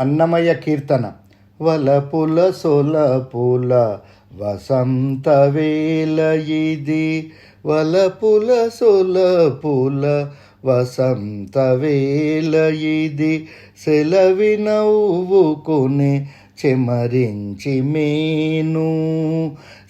అన్నమయ్య కీర్తన. వలపుల సొలపుల వసంత వేల ఇది. వలపుల సొలపుల వసంత వేల ఇది. సెలవి నవ్వుకుని చెమరించి మేను.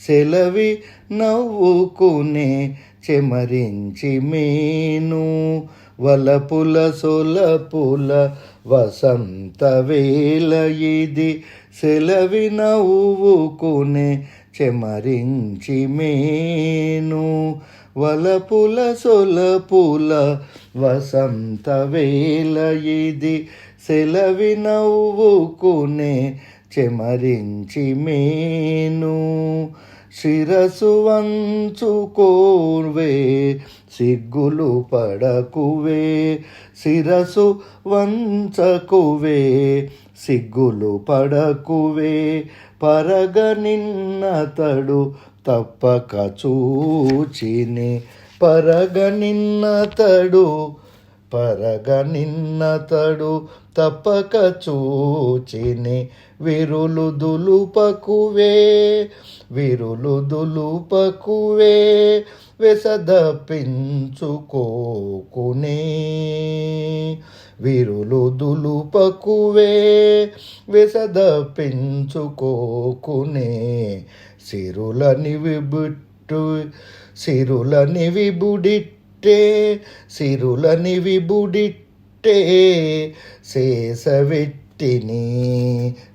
సెలవి నవ్వుకునే చెమరించి మేను. వలపుల సొలపుల వసంత వేల ఇది సెలవిన ఊవుకునే చెమరించి మేను. వలపుల సొలపుల వసంత వేల ఇది సెలవిన ఊవుకునే చెమరించి మేను. శిరసు వంచుకోవే సిగ్గులు పడకువే. శిరసు వంచకువే సిగ్గులు పడకువే. పరగ నిన్నతడు తప్పక చూచిని పరగ నిన్నతడు పరగ నిన్నతడు తప్పక చూచిని. విరులు దులుపకువే విరులు దులుపకువే వెసదపించుకోకునే. విరులు దులుపకువే వెసదపించుకోకునే. సిరులని విబుట్టు సిరులని విబుడిట్టు సిరులని విబుడిట్టే శేషవెట్టిని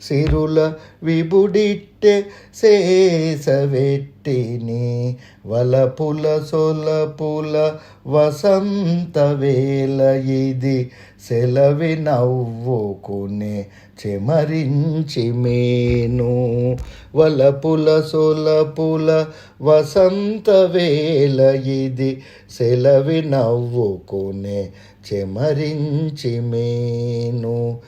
సిరుల విబుడిట్టే. శేషవెట్టిని వలపుల సొలపుల వసంత వేల ఇది సెలవి నవ్వుకునే చెమరించి మేను. వలపుల సొలపుల వసంత వేల ఇది సెలవి నవ్వుకునే చెమరించి మేను.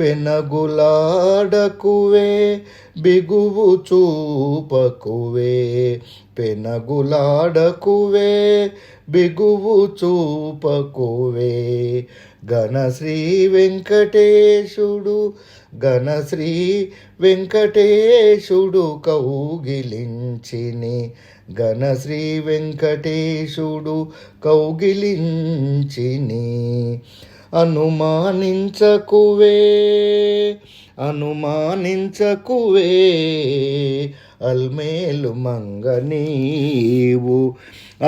పెనగులాడకువే బిగువ చూపకువే పెనగులాడకువే బిగువు చూపకువే ఘనశ్రీ వెంకటేశుడు ఘనశ్రీ వెంకటేశుడు కౌగిలించిని. ఘనశ్రీ వెంకటేశుడు కౌగిలించిని. అనుమానించకువే అనుమానించకువే అల్మేలు మంగ నీవు.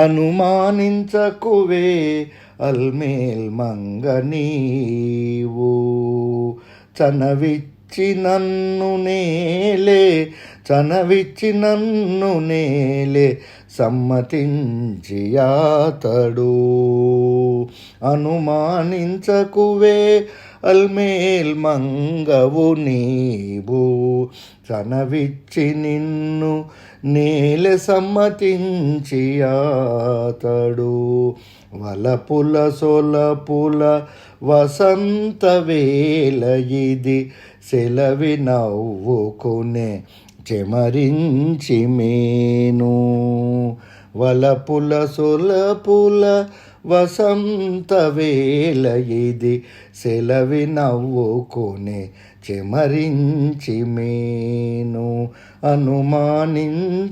అనుమానించకువే అల్మేల్ మంగ నీవు. చనవిచ్చి నన్ను నేలే చనవిచ్చి నన్ను నేలే సమ్మతించి యాతడు. అనుమానించకువే. అల్మేల్ మంగవు నీవు చనవిచ్చి నిన్ను నేల సమ్మతించి యాతడు వలపుల సొలపుల వసంత వేల ఇది సెలవి నవ్వుకునే చెమరించి మేను. వలపుల సొలపుల వసంత వేల ఇది సెలవి నవ్వుకునే చెమరించి మేను అనుమానించకువే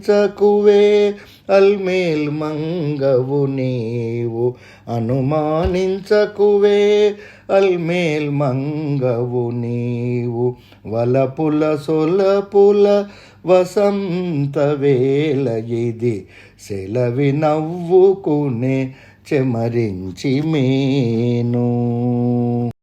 అల్మేల్ మంగవు నీవు అనుమానించకువే అల్మేల్ మంగవు నీవు వలపుల సొలపుల వసంత వేల ఇది సెలవి నవ్వుకునే చెమరించి మేను.